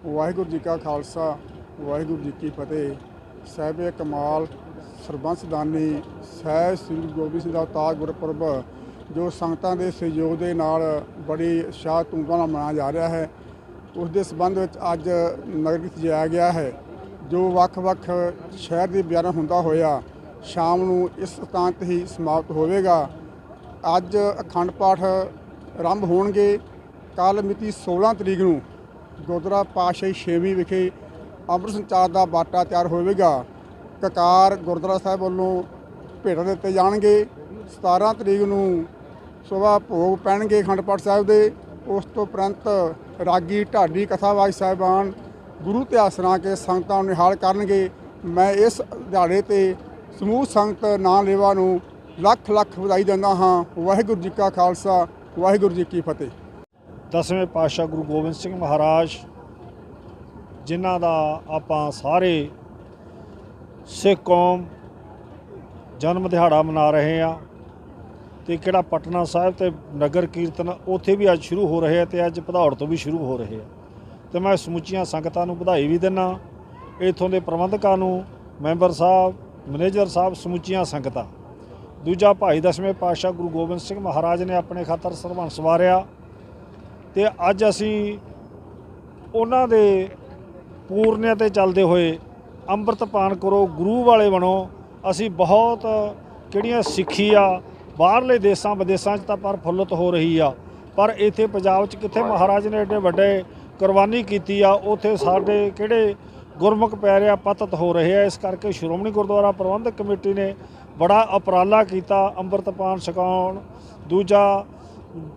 ਵਾਹਿਗੁਰੂ ਜੀ ਕਾ ਖਾਲਸਾ, ਵਾਹਿਗੁਰੂ ਜੀ ਕੀ ਫਤਿਹ। ਸਾਹਿਬੇ ਕਮਾਲ ਸਰਬੰਸਦਾਨੀ ਦਾਨੀ ਸ੍ਰੀ ਗੁਰੂ ਗੋਬਿੰਦ ਸਿੰਘ ਦਾ ਅਵਤਾਰ ਗੁਰਪੁਰਬ, ਜੋ ਸੰਗਤਾਂ ਦੇ ਸਹਿਯੋਗ ਦੇ ਨਾਲ ਬੜੀ ਸ਼ਾਹ ਧੂਮਧਾਮ ਨਾਲ ਮਨਾਇਆ ਜਾ ਰਿਹਾ ਹੈ। ਉਸ ਦੇ ਸਬੰਧ ਵਿੱਚ ਅੱਜ ਨਗਰ ਕੀਰਤਨ ਜਾਇਆ ਗਿਆ ਹੈ, ਜੋ ਵੱਖ-ਵੱਖ ਸ਼ਹਿਰ ਦੇ ਬਿਆਨ ਹੁੰਦਾ ਹੋਇਆ, ਸ਼ਾਮ ਨੂੰ ਇਸ ਸਥਾਨ ਤੇ ਹੀ ਸਮਾਪਤ ਹੋਵੇਗਾ। ਅੱਜ ਅਖੰਡ ਪਾਠ ਆਰੰਭ ਹੋਣਗੇ। ਕੱਲ ਮਿਤੀ 16 ਤਰੀਕ ਨੂੰ ਗੁਰਦੁਆਰਾ ਪਾਤਸ਼ਾਹੀ ਛੇਵੀਂ ਵਿਖੇ ਅੰਮ੍ਰਿਤ ਸੰਚਾਰ ਦਾ ਬਾਟਾ ਤਿਆਰ ਹੋਵੇਗਾ। ਕਕਾਰ ਗੁਰਦੁਆਰਾ ਸਾਹਿਬ ਵੱਲੋਂ ਭੇਟਾਂ ਦਿੱਤੇ ਜਾਣਗੇ। 17 ਤਰੀਕ ਨੂੰ ਸਵੇਰ ਭੋਗ ਪੈਣਗੇ ਅਖੰਡ ਪਾਠ ਸਾਹਿਬ ਦੇ। ਉਸ ਤੋਂ ਉਪਰੰਤ ਰਾਗੀ ਢਾਡੀ ਕਥਾਵਾਚਕ ਸਾਹਿਬਾਨ ਗੁਰੂ ਇਤਿਹਾਸ ਸੁਣਾ ਕੇ ਸੰਗਤਾਂ ਨੂੰ ਨਿਹਾਲ ਕਰਨਗੇ। ਮੈਂ ਇਸ ਦਿਹਾੜੇ ਤੇ ਸਮੂਹ ਸੰਗਤ ਨਾਂ ਲੇਵਾ ਨੂੰ ਲੱਖ ਲੱਖ ਵਧਾਈ ਦਿੰਦਾ ਹਾਂ। ਵਾਹਿਗੁਰੂ ਜੀ ਕਾ ਖਾਲਸਾ, ਵਾਹਿਗੁਰੂ ਜੀ ਕੀ ਫਤਿਹ। ਦਸਵੇਂ ਪਾਤਸ਼ਾਹ ਗੁਰੂ ਗੋਬਿੰਦ ਸਿੰਘ ਮਹਾਰਾਜ, ਜਿਨ੍ਹਾਂ ਦਾ ਆਪਾਂ ਸਾਰੇ ਸਿੱਖ ਕੌਮ ਜਨਮ ਦਿਹਾੜਾ ਮਨਾ ਰਹੇ ਆ ਤੇ ਕਿਹੜਾ ਪਟਨਾ ਸਾਹਿਬ ਤੇ ਨਗਰ ਕੀਰਤਨ ਉੱਥੇ ਵੀ ਅੱਜ ਸ਼ੁਰੂ ਹੋ ਰਹੇ ਆ ਤੇ ਅੱਜ ਭਦੌੜ ਤੋਂ ਵੀ ਸ਼ੁਰੂ ਹੋ ਰਹੇ ਆ। ਤੇ ਮੈਂ ਸਮੁੱਚੀਆਂ ਸੰਗਤਾਂ ਨੂੰ ਵਧਾਈ ਵੀ ਦਿੰਨਾ। ਇਥੋਂ ਦੇ ਪ੍ਰਬੰਧਕਾਂ ਨੂੰ, ਮੈਂਬਰ ਸਾਹਿਬ, ਮੈਨੇਜਰ ਸਾਹਿਬ, ਸਮੁੱਚੀਆਂ ਸੰਗਤਾਂ। ਦੂਜਾ ਭਾਈ ਦਸਵੇਂ ਪਾਤਸ਼ਾਹ ਗੁਰੂ ਗੋਬਿੰਦ ਸਿੰਘ ਮਹਾਰਾਜ ਨੇ ਆਪਣੇ ਖਾਤਰ ਸਰਬੰਸ ਵਾਰਿਆ ਤੇ ਅੱਜ ਅਸੀਂ ਉਹਨਾਂ ਦੇ ਪੂਰਨਿਆਂ ਤੇ ਚੱਲਦੇ ਹੋਏ ਅੰਮ੍ਰਿਤ ਪਾਨ ਕਰੋ, ਗੁਰੂ ਵਾਲੇ ਬਣੋ। ਅਸੀਂ ਬਹੁਤ ਕਿਹੜੀਆਂ ਸਿੱਖੀ ਆ, ਬਾਹਰਲੇ ਦੇਸ਼ਾਂ, ਵਿਦੇਸ਼ਾਂ 'ਚ ਤਾਂ ਪਰ ਫੁੱਲਤ ਹੋ ਰਹੀ ਆ। ਪਰ ਇੱਥੇ ਪੰਜਾਬ 'ਚ ਕਿੱਥੇ ਮਹਾਰਾਜ ਨੇ ਏਡੇ ਵੱਡੇ ਕੁਰਬਾਨੀ ਕੀਤੀ ਆ, ਉੱਥੇ ਸਾਡੇ ਕਿਹੜੇ ਗੁਰਮੁਖ ਪਿਆਰਿਆ ਪਤਤ ਹੋ ਰਹੇ ਆ। ਇਸ ਕਰਕੇ ਸ਼੍ਰੋਮਣੀ ਗੁਰਦੁਆਰਾ ਪ੍ਰਬੰਧਕ ਕਮੇਟੀ ਨੇ ਬੜਾ ਉਪਰਾਲਾ ਕੀਤਾ ਅੰਮ੍ਰਿਤਪਾਨ ਛਕਾਉਣ। ਦੂਜਾ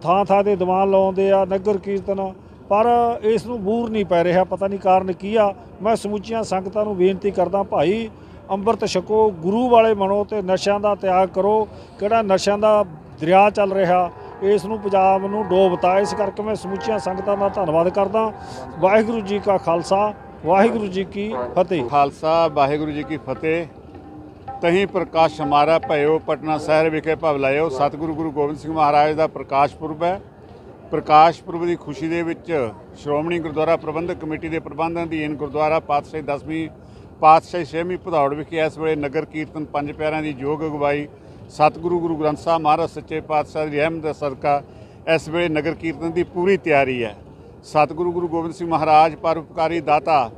ਥਾਂ ਥਾਂ ਤੇ ਦੀਵਾਨ ਲਾਉਂਦੇ ਆ, ਨਗਰ ਕੀਰਤਨ, ਪਰ ਇਸ ਨੂੰ ਬੂਰ ਨਹੀਂ ਪੈ ਰਿਹਾ, ਪਤਾ ਨਹੀਂ ਕਾਰਨ ਕੀ ਆ। ਮੈਂ ਸਮੁੱਚੀਆਂ ਸੰਗਤਾਂ ਨੂੰ ਬੇਨਤੀ ਕਰਦਾ ਭਾਈ, ਅੰਮ੍ਰਿਤ ਛਕੋ, ਗੁਰੂ ਵਾਲੇ ਬਣੋ ਤੇ ਨਸ਼ਿਆਂ ਦਾ ਤਿਆਗ ਕਰੋ। ਕਿਹੜਾ ਨਸ਼ਿਆਂ ਦਾ ਦਰਿਆ ਚੱਲ ਰਿਹਾ, ਇਸ ਨੂੰ ਪੰਜਾਬ ਨੂੰ ਡੋਬਤਾ। ਇਸ ਕਰਕੇ ਮੈਂ ਸਮੁੱਚੀਆਂ ਸੰਗਤਾਂ ਦਾ ਧੰਨਵਾਦ ਕਰਦਾ। ਵਾਹਿਗੁਰੂ ਜੀ ਕਾ ਖਾਲਸਾ, ਵਾਹਿਗੁਰੂ ਜੀ ਕੀ ਫਤਿਹ। ਖਾਲਸਾ, ਵਾਹਿਗੁਰੂ ਜੀ ਕੀ ਫਤਿਹ। ਤਹੀਂ ਪ੍ਰਕਾਸ਼ ਹਮਾਰਾ ਭਇਓ ਪਟਨਾ ਸਾਹਿਬ ਵਿਖੇ ਭਵ ਲਾਇਓ। ਸਤਿਗੁਰੂ ਗੁਰੂ ਗੋਬਿੰਦ ਸਿੰਘ ਮਹਾਰਾਜ ਦਾ ਪ੍ਰਕਾਸ਼ ਪੁਰਬ ਹੈ। ਪ੍ਰਕਾਸ਼ ਪੁਰਬ ਦੀ ਖੁਸ਼ੀ ਦੇ ਵਿੱਚ ਸ਼੍ਰੋਮਣੀ ਗੁਰਦੁਆਰਾ ਪ੍ਰਬੰਧਕ ਕਮੇਟੀ ਦੇ ਪ੍ਰਬੰਧਨ ਅਧੀਨ ਗੁਰਦੁਆਰਾ ਪਾਤਸ਼ਾਹੀ 10ਵੀਂ ਪਾਤਸ਼ਾਹੀ 6ਵੀਂ ਭਦੌੜ ਵਿਖੇ ਇਸ ਵੇਲੇ ਨਗਰ ਕੀਰਤਨ ਪੰਜ ਪਿਆਰਿਆਂ ਦੀ ਯੋਗ ਅਗਵਾਈ। ਸਤਿਗੁਰੂ ਗੁਰੂ ਗ੍ਰੰਥ ਸਾਹਿਬ ਮਹਾਰਾਜ ਸੱਚੇ ਪਾਤਸ਼ਾਹ ਦੀ ਰਹਿਮਤ ਦਾ ਸਦਕਾ ਇਸ ਵੇਲੇ ਨਗਰ ਕੀਰਤਨ ਦੀ ਪੂਰੀ ਤਿਆਰੀ ਹੈ। ਸਤਿਗੁਰੂ ਗੁਰੂ ਗੋਬਿੰਦ ਸਿੰਘ ਮਹਾਰਾਜ ਪਰਉਪਕਾਰੀ ਦਾਤਾ,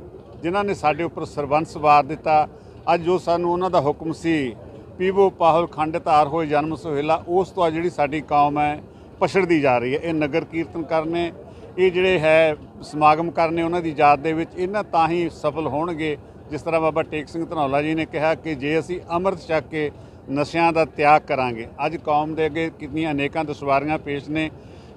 ਜਿਨ੍ਹਾਂ ਨੇ ਸਾਡੇ ਉੱਪਰ ਸਰਬੰਸ ਵਾਰ ਦਿੱਤਾ ਅੱਜ ਜੋ ਸਾਨੂੰ ਉਹਨਾਂ ਦਾ ਹੁਕਮ ਸੀ ਪੀਵੋ ਪਾਹੁਲ ਖੰਡ ਧਾਰ ਹੋਏ ਜਨਮ ਸੁਹੇਲਾ, ਉਸ ਤੋਂ ਅੱਜ ਜਿਹੜੀ ਸਾਡੀ ਕੌਮ ਹੈ, ਪਛੜਦੀ ਜਾ ਰਹੀ ਹੈ। ਇਹ ਨਗਰ ਕੀਰਤਨ ਕਰਨੇ, ਇਹ ਜਿਹੜੇ ਹੈ ਸਮਾਗਮ ਕਰਨੇ ਉਹਨਾਂ ਦੀ ਯਾਦ ਦੇ ਵਿੱਚ, ਇਹਨਾਂ ਤਾਂ ਹੀ ਸਫਲ ਹੋਣਗੇ, ਜਿਸ ਤਰ੍ਹਾਂ ਬਾਬਾ ਟੇਕ ਸਿੰਘ ਧਨੌਲਾ ਜੀ ਨੇ ਕਿਹਾ ਕਿ ਜੇ ਅਸੀਂ ਅੰਮ੍ਰਿਤ ਛਕ ਕੇ ਨਸ਼ਿਆਂ ਦਾ ਤਿਆਗ ਕਰਾਂਗੇ, ਅੱਜ ਕੌਮ ਦੇ ਅੱਗੇ ਕਿੰਨੀਆਂ ਅਨੇਕਾਂ ਦੁਸ਼ਵਾਰੀਆਂ ਪੇਸ਼ ਨੇ।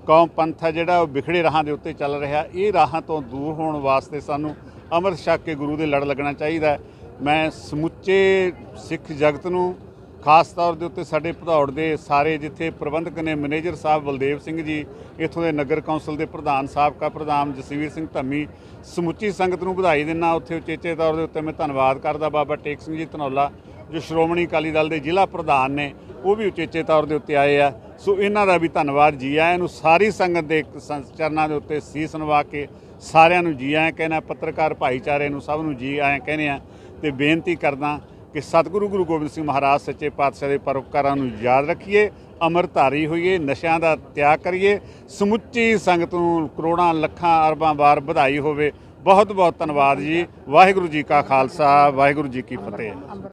ਕੌਮ ਪੰਥ ਹੈ ਜਿਹੜਾ, ਉਹ ਵਿਖੜੇ ਰਾਹਾਂ ਦੇ ਉੱਤੇ ਚੱਲ ਰਿਹਾ। ਇਹ ਰਾਹਾਂ ਤੋਂ ਦੂਰ ਹੋਣ ਵਾਸਤੇ ਸਾਨੂੰ ਅੰਮ੍ਰਿਤ ਛਕ ਕੇ ਗੁਰੂ ਦੇ ਲੜ ਲੱਗਣਾ ਚਾਹੀਦਾ ਹੈ। ਮੈਂ ਸਮੁੱਚੇ ਸਿੱਖ ਜਗਤ ਨੂੰ ਖਾਸ ਤੌਰ ਦੇ ਉੱਤੇ ਸਾਡੇ ਭਦੌੜ ਦੇ ਸਾਰੇ ਜਿੱਥੇ ਪ੍ਰਬੰਧਕ ਨੇ ਮੈਨੇਜਰ ਸਾਹਿਬ ਬਲਦੇਵ ਸਿੰਘ ਜੀ, ਇੱਥੋਂ ਦੇ ਨਗਰ ਕੌਂਸਲ ਦੇ ਪ੍ਰਧਾਨ ਸਾਬਕਾ ਪ੍ਰਧਾਨ ਜਸਵੀਰ ਸਿੰਘ ਧੰਮੀ, ਸਮੁੱਚੀ ਸੰਗਤ ਨੂੰ ਵਧਾਈ ਦਿੰਦਾ ਉੱਥੇ ਉਚੇਚੇ ਤੌਰ ਦੇ ਉੱਤੇ ਮੈਂ ਧੰਨਵਾਦ ਕਰਦਾ ਬਾਬਾ ਟੇਕ ਸਿੰਘ ਜੀ ਧਨੌਲਾ, ਜੋ ਸ਼੍ਰੋਮਣੀ ਅਕਾਲੀ ਦਲ ਦੇ ਜ਼ਿਲ੍ਹਾ ਪ੍ਰਧਾਨ ਨੇ, ਉਹ ਵੀ ਉਚੇਚੇ ਤੌਰ ਦੇ ਉੱਤੇ ਆਏ ਆ। ਸੋ ਇਹਨਾਂ ਦਾ ਵੀ ਧੰਨਵਾਦ ਜੀ ਆਇਆਂ ਨੂੰ, ਸਾਰੀ ਸੰਗਤ ਦੇ ਚਰਨਾਂ ਦੇ ਉੱਤੇ ਸੀਸ ਨਵਾ ਕੇ ਸਾਰਿਆਂ ਨੂੰ ਜੀ ਆਇਆਂ ਕਹਿਣਾ ਪੱਤਰਕਾਰ ਭਾਈਚਾਰੇ ਨੂੰ ਸਭ ਨੂੰ ਜੀ ਆਇਆਂ ਕਹਿੰਦੇ ਆ। ਤੇ ਬੇਨਤੀ ਕਰਦਾ ਕਿ ਸਤਿਗੁਰੂ ਗੁਰੂ ਗੋਬਿੰਦ ਸਿੰਘ ਮਹਾਰਾਜ ਸੱਚੇ ਪਾਤਸ਼ਾਹ ਦੇ ਪਰਉਪਕਾਰਾਂ ਨੂੰ ਯਾਦ ਰੱਖੀਏ ਅਮਰਧਾਰੀ ਹੋਈਏ, ਨਸ਼ਿਆਂ ਦਾ ਤਿਆਗ ਕਰੀਏ, ਸਮੁੱਚੀ ਸੰਗਤ ਨੂੰ ਕਰੋੜਾਂ, ਲੱਖਾਂ, ਅਰਬਾਂ ਵਾਰ ਵਧਾਈ ਹੋਵੇ। ਬਹੁਤ ਬਹੁਤ ਧੰਨਵਾਦ ਜੀ। ਵਾਹਿਗੁਰੂ ਜੀ ਕਾ ਖਾਲਸਾ, ਵਾਹਿਗੁਰੂ ਜੀ ਕੀ ਫਤਿਹ।